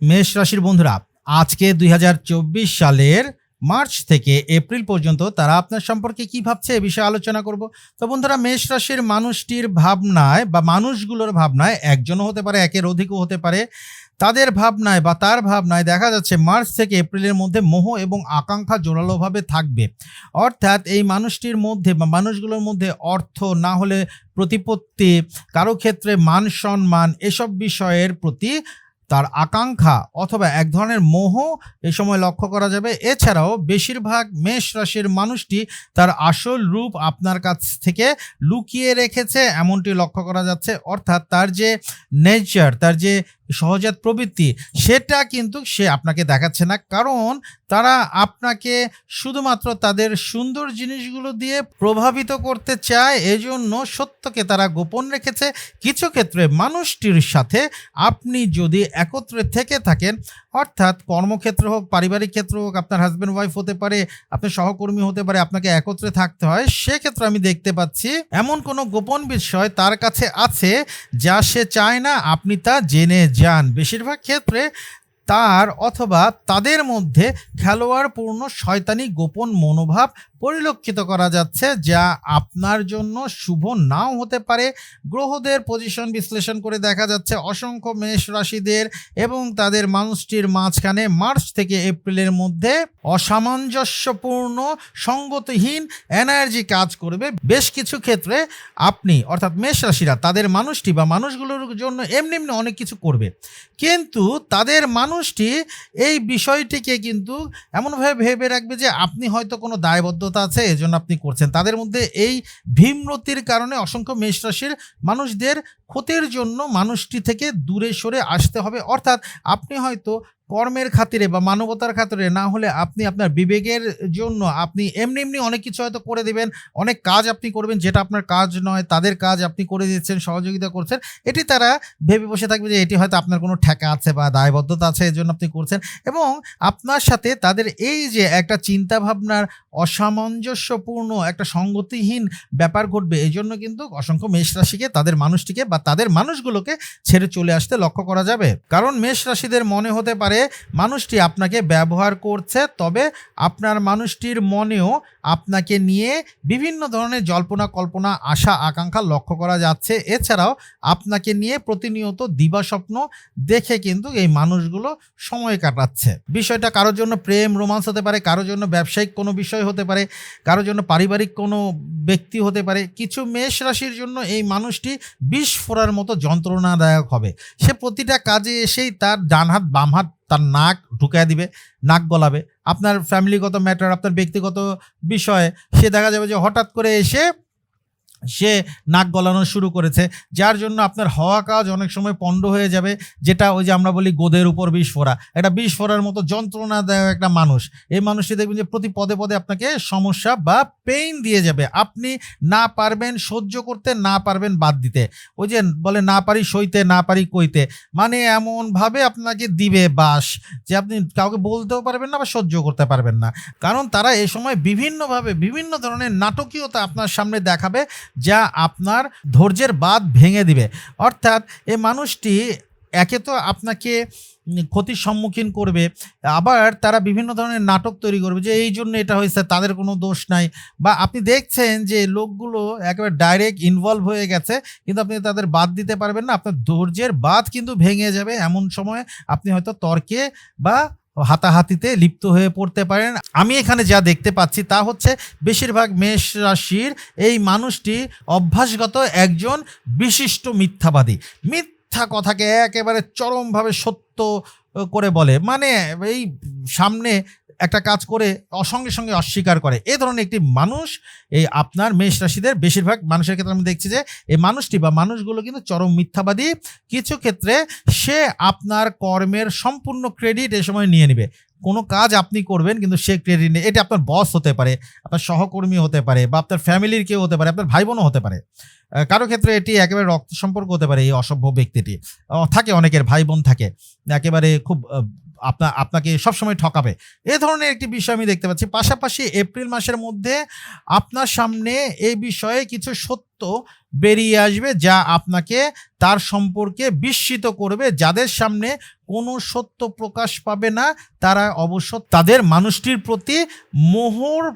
মেষ রাশির বন্ধুরা, আজকে দুই হাজার চব্বিশ সালের মার্চ থেকে এপ্রিল পর্যন্ত তারা আপনার সম্পর্কে কি ভাবছে এ বিষয়ে আলোচনা করব। তো বন্ধুরা, মেষ রাশির মানুষটির ভাবনায় বা মানুষগুলোর ভাবনায় একজনও হতে পারে, একের অধিকও হতে পারে। তাদের ভাবনায় বা তার ভাবনায় দেখা যাচ্ছে মার্চ থেকে এপ্রিলের মধ্যে মোহ এবং আকাঙ্ক্ষা জোরালোভাবে থাকবে। অর্থাৎ এই মানুষটির মধ্যে বা মানুষগুলোর মধ্যে অর্থ না হলে প্রতিপত্তি, কারও ক্ষেত্রে মান সম্মান এসব বিষয়ের প্রতি তার আকাঙ্ক্ষা অথবা এক ধরনের মোহ এ সময় লক্ষ্য করা যাবে। এছাড়াও বেশিরভাগ মেষ রাশির মানুষটি তার আসল রূপ আপনার কাছ থেকে লুকিয়ে রেখেছে, এমনটি লক্ষ্য করা যাচ্ছে। অর্থাৎ তার যে নেচার তার যে সহজাত প্রবৃত্তি, সেটা কিন্তু সে আপনাকে দেখাচ্ছে না। কারণ তারা আপনাকে শুধুমাত্র তাদের সুন্দর জিনিসগুলো দিয়ে প্রভাবিত করতে চায়, এজন্য সত্যকে তারা গোপন রেখেছে। কিছু ক্ষেত্রে মানুষটির সাথে আপনি যদি একত্রে থেকে থাকেন অর্থাৎ কর্মক্ষেত্র হোক, পারিবারিক ক্ষেত্র হোক, আপনার হাজব্যান্ড ওয়াইফ হতে পারে, আপনার সহকর্মী হতে পারে, আপনাকে একত্রে থাকতে হয়, সেক্ষেত্রে আমি দেখতে পাচ্ছি এমন কোনো গোপন বিষয় তার কাছে আছে যা সে চায় না, আপনি তা জেনে যান। বেশিরভাগ ক্ষেত্রে তার অথবা তাদের মধ্যে খেলোয়াড় পূর্ণ শয়তানি, গোপন মনোভাব পরিলক্ষিত করা যাচ্ছে যা আপনার জন্য শুভ নাও হতে পারে। গ্রহদের পজিশন বিশ্লেষণ করে দেখা যাচ্ছে অসংখ্য মেষ রাশিদের এবং তাদের মানুষটির মাঝখানে মার্চ থেকে এপ্রিলের মধ্যে অসামঞ্জস্যপূর্ণ, সঙ্গতিহীন এনার্জি কাজ করবে। বেশ কিছু ক্ষেত্রে আপনি, অর্থাৎ মেষ রাশিরা, তাদের মানুষটি বা মানুষগুলোর জন্য এমনি এমনি অনেক কিছু করবে। কিন্তু তাদের মানুষটি এই বিষয়টিকে কিন্তু এমনভাবে ভেবে রাখবে যে আপনি হয়তো কোনো দায়বদ্ধতা আছে, এজন্য আপনি করছেন। তাদের মধ্যে এই ভীমরতির কারণে অসংখ্য মেষ রাশির মানুষদের ক্ষতির জন্য মানুষটি থেকে দূরে সরে আসতে হবে। অর্থাৎ আপনি হয়তো কর্মের খাতিরে বা মানবতার খাতিরে না হলে আপনি আপনার বিবেকের জন্য আপনি এমনি এমনি অনেক কিছু হয়তো করে দেবেন, অনেক কাজ আপনি করবেন, যেটা আপনার কাজ নয়, তাদের কাজ আপনি করে দিচ্ছেন, সহযোগিতা করছেন, এটি তারা ভেবে বসে থাকবে যে এটি হয়তো আপনার কোনো ঠেকা আছে বা দায়বদ্ধতা আছে এর জন্য আপনি করছেন এবং আপনার সাথে তাদের এই যে একটা চিন্তা ভাবনার অসামঞ্জস্যপূর্ণ একটা সঙ্গতিহীন ব্যাপার ঘটবে এই জন্য কিন্তু অসংখ্য মেষ রাশিকে, তাদের মানুষটিকে বা তাদের মানুষগুলোকে ছেড়ে চলে আসতে লক্ষ্য করা যাবে। কারণ মেষ রাশিদের মনে হতে পারে মানুষটি আপনাকে ব্যবহার করছে, তবে আপনার মানুষটির মনেও আপনাকে নিয়ে বিভিন্ন ধরনের জল্পনা কল্পনা, আশা, আকাঙ্ক্ষা লক্ষ্য করা যাচ্ছে। এছাড়াও আপনাকে নিয়ে প্রতিনিয়ত দিবাস্বপ্ন দেখে কিন্তু এই মানুষগুলো সময় কাটাচ্ছে। বিষয়টা কারোর জন্য প্রেম, রোমান্স হতে পারে, কারোর জন্য ব্যবসায়িক কোনো বিষয় হতে পারে, কারোর জন্য পারিবারিক কোনো ব্যক্তি হতে পারে। কিছু মেষ রাশির জন্য এই মানুষটি বিষ ফোড়ার মতো যন্ত্রণাদায়ক হবে। সে প্রতিটা কাজে এসেই তার ডান হাত বাম হাত তার নাক ঢুকায় দিবে, নাক গলাবে। আপনার ফ্যামিলিগত ম্যাটার আপনার ব্যক্তিগত বিষয়ে, সে দেখা যাবে যে হঠাৎ করে এসে সে নাক গলানো শুরু করেছে, যার জন্য আপনার হওয়া কাজ অনেক সময় পণ্ড হয়ে যাবে, যেটা ওই যে আমরা বলি গোদের উপর বিষ ফোড়া। একটা বিষ ফোড়ার মতো যন্ত্রণা দেয় একটা মানুষ, এই মানুষটি দেখবেন যে প্রতি পদে পদে আপনাকে সমস্যা বা পেইন দিয়ে যাবে। আপনি না পারবেন সহ্য করতে, না পারবেন বাদ দিতে। ওই যে বলে, না পারি সইতে, না পারি কইতে। মানে এমনভাবে আপনাকে দিবে বাস, যে আপনি কাউকে বলতেও পারবেন না বা সহ্য করতে পারবেন না। কারণ তারা এ সময় বিভিন্নভাবে, বিভিন্ন ধরনের নাটকীয়তা আপনার সামনে দেখাবে যা আপনার ধৈর্যের বাদ ভেঙে দিবে। অর্থাৎ এ মানুষটি একে তো আপনাকে ক্ষতির সম্মুখীন করবে, আবার তারা বিভিন্ন ধরনের নাটক তৈরি করবে যে এই জন্য এটা হয়েছে, তাদের কোনো দোষ নাই। বা আপনি দেখছেন যে লোকগুলো একেবারে ডাইরেক্ট ইনভলভ হয়ে গেছে, কিন্তু আপনি তাদের বাদ দিতে পারবেন না। আপনার ধৈর্যের বাদ কিন্তু ভেঙে যাবে। এমন সময় আপনি হয়তো তর্কে বা হাতাহাতিতে লিপ্ত হয়ে পড়তে পারেন। আমি এখানে যা দেখতে পাচ্ছি তা হচ্ছে বেশিরভাগ মেষ রাশির এই মানুষটি অভ্যাসগত একজন বিশিষ্ট মিথ্যাবাদী। মিথ্যা কথাকে একেবারে চরমভাবে সত্য করে বলে। মানে এই সামনে একটা কাজ করে, অসঙ্গে সঙ্গে অস্বীকার করে। এ ধরনের একটি মানুষ, এই আপনার মেষ রাশিদের বেশিরভাগ মানুষের ক্ষেত্রে আমি দেখছি যে, এই মানুষটি বা মানুষগুলো কিন্তু চরম মিথ্যাবাদী। কিছু ক্ষেত্রে সে আপনার কর্মের সম্পূর্ণ ক্রেডিট এ সময় নিয়ে নেবে। কোনো কাজ আপনি করবেন কিন্তু সে ক্রেডিট নেই এটা আপনার বস হতে পারে, আপনার সহকর্মী হতে পারে বা আপনার ফ্যামিলির কেউ হতে পারে, আপনার ভাই বোনও হতে পারে। কারও ক্ষেত্রে এটি একেবারে রক্ত সম্পর্ক হতে পারে এই অসভ্য ব্যক্তিটি। থাকে অনেকের ভাই বোন থাকে, একেবারে খুব আপনা, আপনাকে সবসময় ঠকাবে। এ ধরনের একটি বিষয় আমি দেখতে পাচ্ছি। পাশাপাশি এপ্রিল মাসের মধ্যে আপনার সামনে এই বিষয়ে কিছু সত্য বেরিয়ে আসবে যা আপনাকে তার সম্পর্কে বিস্মিত করবে, যাদের সামনে কোনো সত্য প্রকাশ পাবে না, তারা অবশ্য তাদের মানুষটির প্রতি মোহর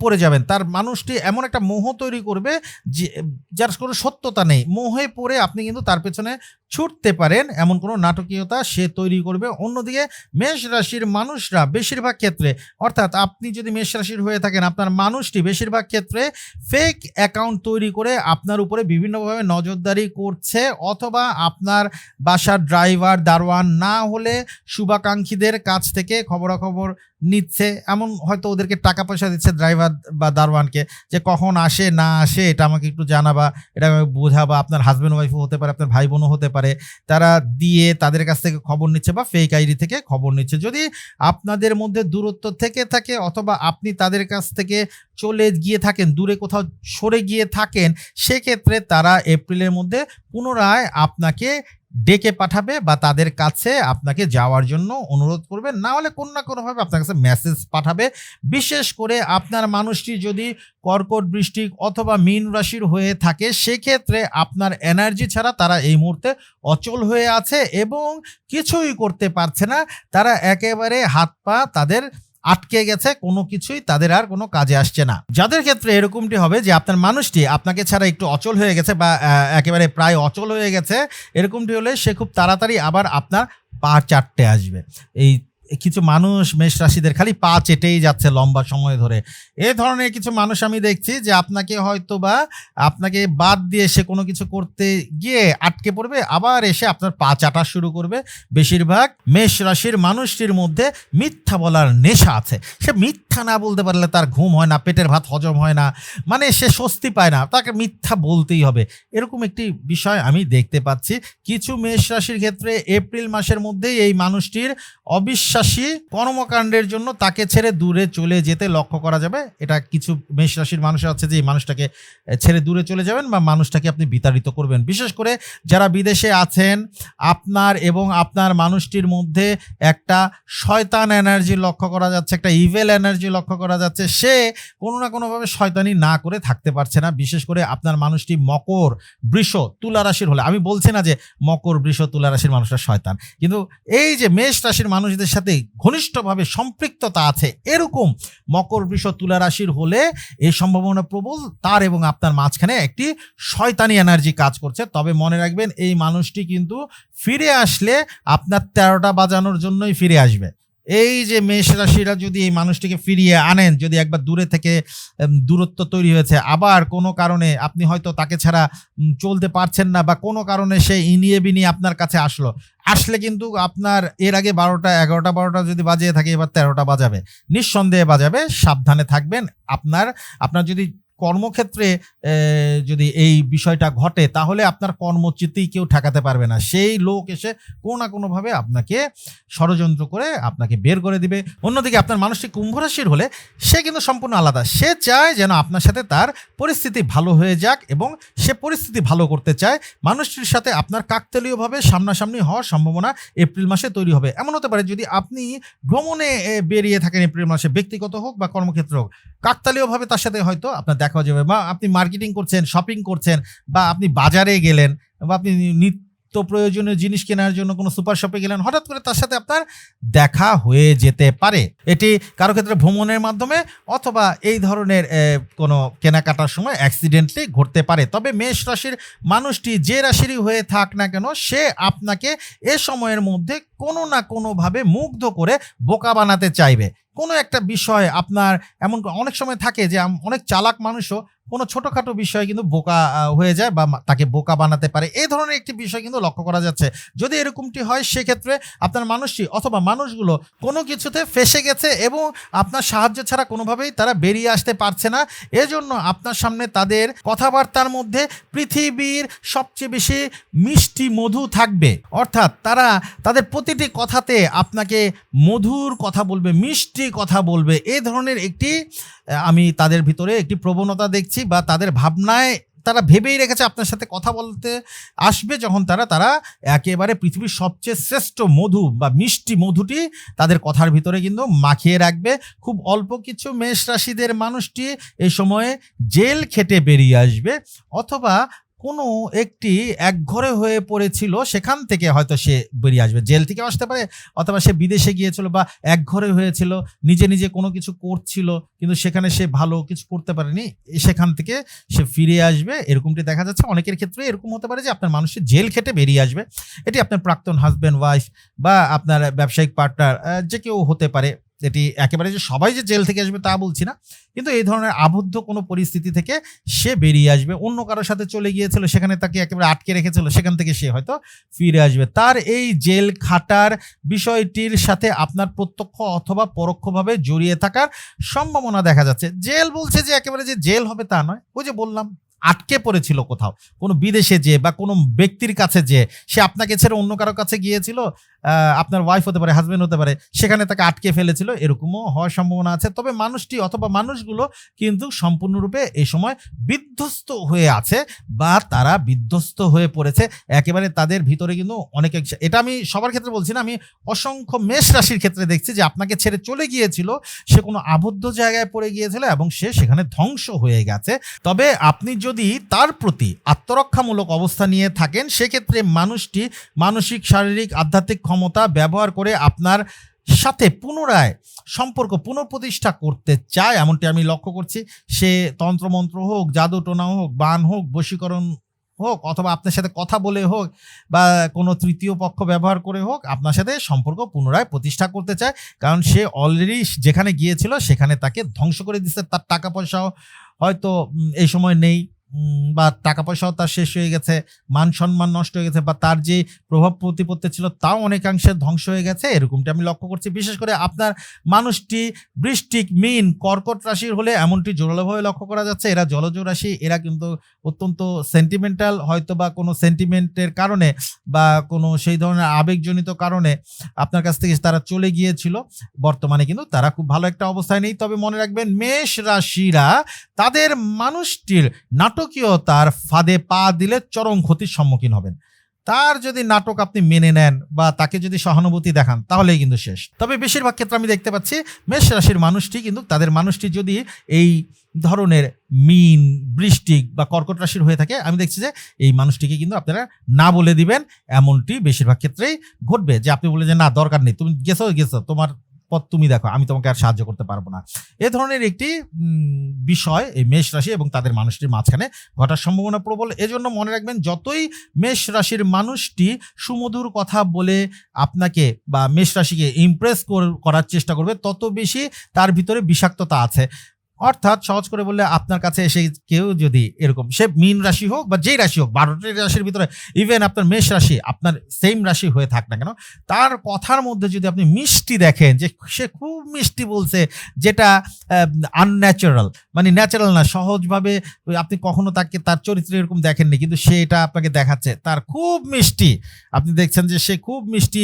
পড়ে যাবেন। তার মানুষটি এমন একটা মোহ তৈরি করবে যে, যার কোনো সত্যতা নেই। মোহে পড়ে আপনি কিন্তু তার পেছনে ছুটতে পারেন, এমন কোনো নাটকীয়তা সে তৈরি করবে। অন্যদিকে মেষ রাশির মানুষরা বেশিরভাগ ক্ষেত্রে, অর্থাৎ আপনি যদি মেষ রাশির হয়ে থাকেন, আপনার মানুষটি বেশিরভাগ ক্ষেত্রে ফেক অ্যাকাউন্ট তৈরি করে আপনার উপরে বিভিন্নভাবে নজরদারি করছে অথবা আপনার বাসার ড্রাইভার দারোয়ান না হলে শুভাকাঙ্ক্ষীদের কাছ থেকে খবরাখবর নিচ্ছে। এমন হয়তো ওদেরকে টাকা পয়সা দিচ্ছে ড্রাইভার বা দারোয়ানকে যে কখন আসে, না আসে, এটা আমাকে একটু জানাবা, এটা আমাকে বোঝাবা। আপনার হাজব্যান্ড ওয়াইফও হতে পারে, আপনার ভাই বোনও হতে পারে। তারা দিয়ে তাদের কাছ থেকে খবর নিচ্ছে বা ফেক আইডি থেকে খবর নিচ্ছে। যদি আপনাদের মধ্যে দূরত্ব থেকে থাকে অথবা আপনি তাদের কাছ থেকে চলে গিয়ে থাকেন, দূরে কোথাও সরে গিয়ে থাকেন, সেক্ষেত্রে তারা এপ্রিলের মধ্যে পুনরায় আপনাকে ডেকে পাঠাবে বা তাদের কাছে আপনাকে যাওয়ার জন্য অনুরোধ করবে। না হলে কোনো না কোনোভাবে আপনার কাছে মেসেজ পাঠাবে। বিশেষ করে আপনার মানুষটি যদি কর্কট বৃষ্টিক অথবা মীন রাশির হয়ে থাকে, সেক্ষেত্রে আপনার এনার্জি ছাড়া তারা এই মুহূর্তে অচল হয়ে আছে এবং কিছুই করতে পারছে না। তারা একেবারে হাত পা তাদের আটকে গেছে, কোনো কিছুই তাদের আর কোনো কাজে আসছে না। যাদের ক্ষেত্রে এরকমটি হবে যে আপনার মানুষটি আপনাকে ছাড়া একটু অচল হয়ে গেছে বা একেবারে প্রায় অচল হয়ে গেছে, এরকমটি হলে সে খুব তাড়াতাড়ি আবার আপনার পা চারটে আসবে। এই কিছু মানুষ মেষ রাশিদের খালি পা চেটেই যাচ্ছে লম্বা সময় ধরে। এ ধরনের কিছু মানুষ আমি দেখছি যে আপনাকে হয়তো বা আপনাকে বাদ দিয়ে সে কোনো কিছু করতে গিয়ে আটকে পড়বে, আবার এসে আপনার পা চাটা শুরু করবে। বেশিরভাগ মেষ রাশির মানুষটির মধ্যে মিথ্যা বলার নেশা আছে। সে মিথ্যা না বলতে পারলে তার ঘুম হয় না, পেটের ভাত হজম হয় না মানে সে স্বস্তি পায় না, তাকে মিথ্যা বলতেই হবে। এরকম একটি বিষয় আমি দেখতে পাচ্ছি। কিছু মেষ রাশির ক্ষেত্রে এপ্রিল মাসের মধ্যেই এই মানুষটির অবিশ্বাসী কর্মকাণ্ডের জন্য তাকে ছেড়ে দূরে চলে যেতে লক্ষ্য করা যাবে। এটা কিছু মেষ রাশির মানুষ আছে যে এই মানুষটাকে ছেড়ে দূরে চলে যাবেন বা মানুষটাকে আপনি বিতাড়িত করবেন। বিশেষ করে যারা বিদেশে আছেন, আপনার এবং আপনার মানুষটির মধ্যে একটা শয়তান এনার্জি লক্ষ্য করা যাচ্ছে, একটা ইভেল এনার্জি লক্ষ্য করা যাচ্ছে। সে কোনো না কোনোভাবে শয়তানি না করে থাকতে পারছে না। বিশেষ করে আপনার মানুষটি মকর, বৃষ, তুলা রাশির হলে। আমি বলছি না যে মকর, বৃষ, তুলা রাশির মানুষরা শয়তান। কিন্তু এই যে মেষ রাশির মানুষদের সাথে ঘনিষ্ঠভাবে সম্পৃক্ততা আছে। এরকম মকর বৃষ তুলা রাশির হলে এই সম্ভাবনা প্রবল, তার এবং আপনার মাঝখানে একটি শয়তানি এনার্জি কাজ করছে। তবে মনে রাখবেন, এই মানুষটি কিন্তু ফিরে আসলে আপনার তেরোটা বাজানোর জন্যই ফিরে আসবে। এই যে মেষ রাশিরা যদি এই মানুষটিকে ফিরিয়ে আনেন, যদি একবার দূরে থেকে দূরত্ব তৈরি হয়েছে, আবার কোনো কারণে আপনি হয়তো তাকে ছাড়া চলতে পারছেন না বা কোনো কারণে সে ইনিয়ে বিনিয়ে আপনার কাছে আসলো, আসলে কিন্তু আপনার এর আগে বারোটা, এগারোটা, বারোটা যদি বাজিয়ে থাকে, এবার তেরোটা বাজাবে। নিঃসন্দেহে বাজাবে, সাবধানে থাকবেন। আপনার আপনার যদি কর্মক্ষেত্রে যদি এই বিষয়টা ঘটে, তাহলে আপনার কর্মচ্যুতি কেউ ঠেকাতে পারবে না। সেই লোক এসে কোনো না কোনোভাবে আপনাকে ষড়যন্ত্র করে আপনাকে বের করে দিবে। অন্যদিকে আপনার মানুষটি কুম্ভরাশির হলে সে কিন্তু সম্পূর্ণ আলাদা। সে চায় যেন আপনার সাথে তার পরিস্থিতি ভালো হয়ে যাক এবং সে পরিস্থিতি ভালো করতে চায়। মানুষটির সাথে আপনার কাকতালীয়ভাবে সামনাসামনি হওয়ার সম্ভাবনা এপ্রিল মাসে তৈরি হবে। এমন হতে পারে যদি আপনি ভ্রমণে বেরিয়ে থাকেন এপ্রিল মাসে, ব্যক্তিগত হোক বা কর্মক্ষেত্র হোক। কাকতালীয়ভাবে তার সাথে হয়তো আপনার দেখা যাবে বা আপনি মার্কেটিং করছেন শপিং করছেন বা আপনি বাজারে গেলেন বা আপনি নিত্য প্রয়োজনীয় জিনিস কেনার জন্য কোনো সুপার শপে গেলেন, হঠাৎ করে তার সাথে আপনার দেখা হয়ে যেতে পারে। এটি কারও ক্ষেত্রে ভ্রমণের মাধ্যমে অথবা এই ধরনের কোনো কেনাকাটার সময় অ্যাক্সিডেন্টলি ঘটতে পারে। তবে মেষ রাশির মানুষটি যে রাশিরই হয়ে থাক না কেন, সে আপনাকে এ সময়ের মধ্যে কোনো না কোনোভাবে মুগ্ধ করে বোকা বানাতে চাইবে। কোনো একটা বিষয় আপনার এমন অনেক সময় থাকে যে অনেক চালাক মানুষও কোনো ছোটোখাটো বিষয়ে কিন্তু বোকা হয়ে যায় বা তাকে বোকা বানাতে পারে। এই ধরনের একটি বিষয় কিন্তু লক্ষ্য করা যাচ্ছে। যদি এরকমটি হয়, সেক্ষেত্রে আপনার মানুষটি অথবা মানুষগুলো কোনো কিছুতে ফেসে গেছে এবং আপনার সাহায্য ছাড়া কোনোভাবেই তারা বেরিয়ে আসতে পারছে না। এজন্য আপনার সামনে তাদের কথাবার্তার মধ্যে পৃথিবীর সবচেয়ে বেশি মিষ্টি মধু থাকবে। অর্থাৎ তারা তাদের প্রতিটি কথাতে আপনাকে মধুর কথা বলবে, মিষ্টি কথা বলবে। এ ধরনের একটি আমি তাদের ভিতরে একটি প্রবণতা দেখছি বা তাদের ভাবনায় তারা ভেবেই রেখেছে আপনার সাথে কথা বলতে আসবে যখন তারা তারা একেবারে পৃথিবীর সবচেয়ে শ্রেষ্ঠ মধু বা মিষ্টি মধুটি তাদের কথার ভিতরে কিন্তু মাখিয়ে রাখবে। খুব অল্প কিছু মেষ রাশিদের মানুষটি এই সময়ে জেল খেটে বেরিয়ে আসবে। অথবা কোনো একটি একঘরে হয়ে পড়েছিল, সেখান থেকে হয়তো সে বেরিয়ে আসবে। জেল থেকে আসতে পারে, অথবা সে বিদেশে গিয়েছিল বা একঘরে হয়েছিল, নিজে নিজে কোনো কিছু করছিল, কিন্তু সেখানে সে ভালো কিছু করতে পারেনি, সেখান থেকে সে ফিরে আসবে। এরকমটি দেখা যাচ্ছে। অনেকের ক্ষেত্রে এরকম হতে পারে যে আপনার মানুষের জেল খেটে বেরিয়ে আসবে। এটি আপনার প্রাক্তন হাজব্যান্ড ওয়াইফ বা আপনার ব্যবসায়িক পার্টনার যে কেউ হতে পারে। এটি একেবারে যে সবাই যে জেল থেকে আসবে তা বলছি না, কিন্তু এই ধরনের আবদ্ধ কোনো পরিস্থিতি থেকে সে বেরিয়ে আসবে। অন্য কারোর সাথে চলে গিয়েছিল, সেখানে তাকে একেবারে আটকে রেখেছিল, সেখান থেকে সে হয়তো ফিরে আসবে। তার এই জেল খাটার বিষয়টির সাথে আপনার প্রত্যক্ষ অথবা পরোক্ষভাবে জড়িয়ে থাকার সম্ভাবনা দেখা যাচ্ছে। জেল বলছে যে একেবারে যে জেল হবে তা নয়, ওই যে বললাম, আটকে পড়েছিল কোথাও। কোনো বিদেশে যে বা কোনো ব্যক্তির কাছে যে সে আপনাকে ছেড়ে অন্য কারও কাছে গিয়েছিল আপনার ওয়াইফ হতে পারে হাজবেন্ড হতে পারে, সেখানে তাকে আটকে ফেলেছিল, এরকমও হওয়ার সম্ভাবনা আছে। তবে মানুষটি অথবা মানুষগুলো কিন্তু সম্পূর্ণরূপে এই সময় বিধ্বস্ত হয়ে আছে বা তারা বিধ্বস্ত হয়ে পড়েছে। একেবারে তাদের ভিতরে কিন্তু অনেক এটা আমি সবার ক্ষেত্রে বলছি না, আমি অসংখ্য মেষ রাশির ক্ষেত্রে দেখছি যে আপনাকে ছেড়ে চলে গিয়েছিল, সে কোনো আবদ্ধ জায়গায় পড়ে গিয়েছিল এবং সে সেখানে ধ্বংস হয়ে গেছে। তবে আপনি যদি তার প্রতি আত্মরক্ষামূলক অবস্থা নিয়ে থাকেন, সেক্ষেত্রে মানুষটি মানসিক, শারীরিক, আধ্যাত্মিক ক্ষমতা ব্যবহার করে আপনার সাথে পুনরায় সম্পর্ক পুনঃপ্রতিষ্ঠা করতে চায়, এমনটি আমি লক্ষ্য করছি। সে তন্ত্রমন্ত্র হোক জাদু টোনা হোক, বান হোক, বশীকরণ হোক, অথবা আপনার সাথে কথা বলে হোক, বা কোনো তৃতীয় পক্ষ ব্যবহার করে হোক, আপনার সাথে সম্পর্ক পুনরায় প্রতিষ্ঠা করতে চায়। কারণ সে অলরেডি যেখানে গিয়েছিল, সেখানে তাকে ধ্বংস করে দিচ্ছে তার টাকা পয়সাও হয়তো এই সময় নেই। বা টাকা পয়সাও তার শেষ হয়ে গেছে মান সম্মান নষ্ট হয়ে গেছে, বা তার যে প্রভাব প্রতিপত্তি ছিল তাও অনেকাংশে ধ্বংস হয়ে গেছে, এরকমটা আমি লক্ষ্য করছি। বিশেষ করে আপনার মানুষটি বৃষ্টিক, মিন, কর্কট রাশির হলে এমনটি জোরালোভাবে লক্ষ্য করা যাচ্ছে। এরা জলজ রাশি, এরা কিন্তু অত্যন্ত সেন্টিমেন্টাল হয়তো বা কোনো সেন্টিমেন্টের কারণে বা কোনো সেই ধরনের আবেগজনিত কারণে আপনার কাছ থেকে তারা চলে গিয়েছিল। বর্তমানে কিন্তু তারা খুব ভালো একটা অবস্থায় নেই। তবে মনে রাখবেন, মেষ রাশিরা তাদের মানুষটির নাটকীয়তার ফাঁদে পা দিলে চরম ক্ষতির সম্মুখীন হবেন। তার যদি নাটক আপনি মেনে নেন বা তাকে যদি সহানুভূতি দেখান, তাহলেই কিন্তু শেষ। তবে বেশিরভাগ ক্ষেত্রে আমি দেখতে পাচ্ছি, মেষ রাশির মানুষটি কিন্তু, তাদের মানুষটি যদি এই ধরনের মিন, বৃষ্টিক বা কর্কট রাশির হয়ে থাকে, আমি দেখছি যে এই মানুষটিকে কিন্তু আপনারা না বলে দিবেন, এমনটি বেশিরভাগ ক্ষেত্রেই ঘটবে। যে আপনি বলে যে, না, দরকার নেই, তুমি গেছো গেছো, তোমার পথ তুমি দেখো, আমি তোমাকে আর সাহায্য করতে পারব না। এ ধরনের একটি বিষয় এই মেষ রাশি এবং তাদের মানুষটির মাঝখানে ঘটার সম্ভাবনা প্রবল। এজন্য মনে রাখবেন, যতই মেষ রাশির মানুষটি সুমধুর কথা বলে আপনাকে বা মেষ রাশিকে ইমপ্রেস করার চেষ্টা করবে, তত বেশি তার ভিতরে বিষাক্ততা আছে। অর্থাৎ সহজ করে বললে আপনার কাছে এসে কেউ যদি এরকম, সে মিন রাশি হোক বা যেই রাশি হোক, বারোটি রাশির ভিতরে ইভেন আপনার মেষ রাশি, আপনার সেম রাশি হয়ে থাক না কেন, তার কথার মধ্যে যদি আপনি মিষ্টি দেখেন যে সে খুব মিষ্টি বলছে, যেটা আনন্যাচারাল মানে ন্যাচারাল না, সহজভাবে আপনি কখনো তাকে, তার চরিত্র এরকম দেখেননি, কিন্তু সে এটা আপনাকে দেখাচ্ছে, তার খুব মিষ্টি, আপনি দেখছেন যে সে খুব মিষ্টি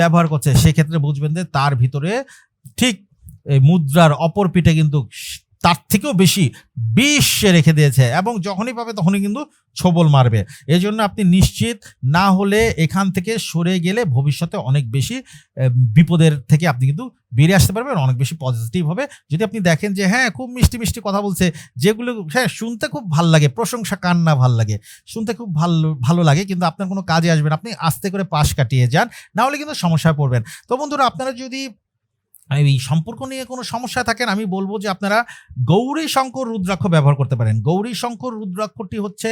ব্যবহার করছে, সেক্ষেত্রে বুঝবেন যে তার ভিতরে ঠিক এই মুদ্রার অপর পিঠে কিন্তু তার থেকেও বেশি বিষ রেখে দিয়েছে এবং যখনই পাবে তখনই কিন্তু ছবল মারবে। এই জন্য আপনি নিশ্চিত না হলে এখান থেকে সরে গেলে ভবিষ্যতে অনেক বেশি বিপদের থেকে আপনি কিন্তু বেরিয়ে আসতে পারবেন, অনেক বেশি পজিটিভ হবে। যদি আপনি দেখেন যে হ্যাঁ খুব মিষ্টি মিষ্টি কথা বলছে, যেগুলো হ্যাঁ শুনতে খুব ভালো লাগে, প্রশংসা কান্না ভালো লাগে, শুনতে খুব ভালো ভালো লাগে, কিন্তু আপনার কোনো কাজে আসবেন আপনি আস্তে করে পাশ কাটিয়ে যান, না হলে কিন্তু সমস্যায় পড়বেন। তো বন্ধুরা, আপনারা যদি এই সম্পর্ক নিয়ে কোনো সমস্যা থাকেন আমি বলব যে আপনারা গৌরী শঙ্কর রুদ্রাক্ষ ব্যবহার করতে পারেন। গৌরী শঙ্কর রুদ্রাক্ষটি হচ্ছে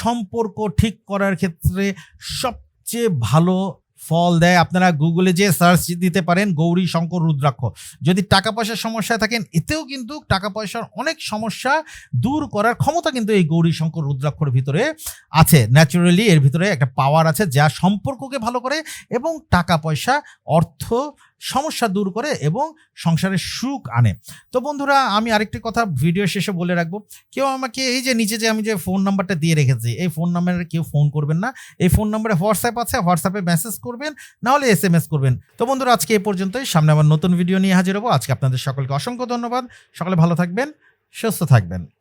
সম্পর্ক ঠিক করার ক্ষেত্রে সবচেয়ে ভালো ফল দেয়। আপনারা গুগলে যে সার্চ দিতে পারেন গৌরী শঙ্কর রুদ্রাক্ষ। যদি টাকা পয়সার সমস্যায় থাকেন, এতেও কিন্তু টাকা পয়সার অনেক সমস্যা দূর করার ক্ষমতা কিন্তু এই গৌরী শঙ্কর রুদ্রাক্ষর ভিতরে আছে। ন্যাচারালি এর ভিতরে একটা পাওয়ার আছে যা সম্পর্ককে ভালো করে এবং টাকা পয়সা, অর্থ সমস্যা দূর করে এবং সংসারের সুখ আনে। তো বন্ধুরা, আমি আরেকটি কথা ভিডিও শেষে বলে রাখব। কেউ আমাকে এই যে নিচে যে আমি যে ফোন নাম্বারটা দিয়ে রেখেছি, এই ফোন নাম্বারে কেউ ফোন করবেন না। এই ফোন নাম্বারে হোয়াটসঅ্যাপ আছে হোয়াটসঅ্যাপে মেসেজ করবেন, না হলে এস এম এস করবেন। তো বন্ধুরা, আজকে এই পর্যন্তই। সামনে আবার নতুন ভিডিও নিয়ে হাজির হব। আজকে আপনাদের সকলকে অসংখ্য ধন্যবাদ। সকলে ভালো থাকবেন, সুস্থ থাকবেন।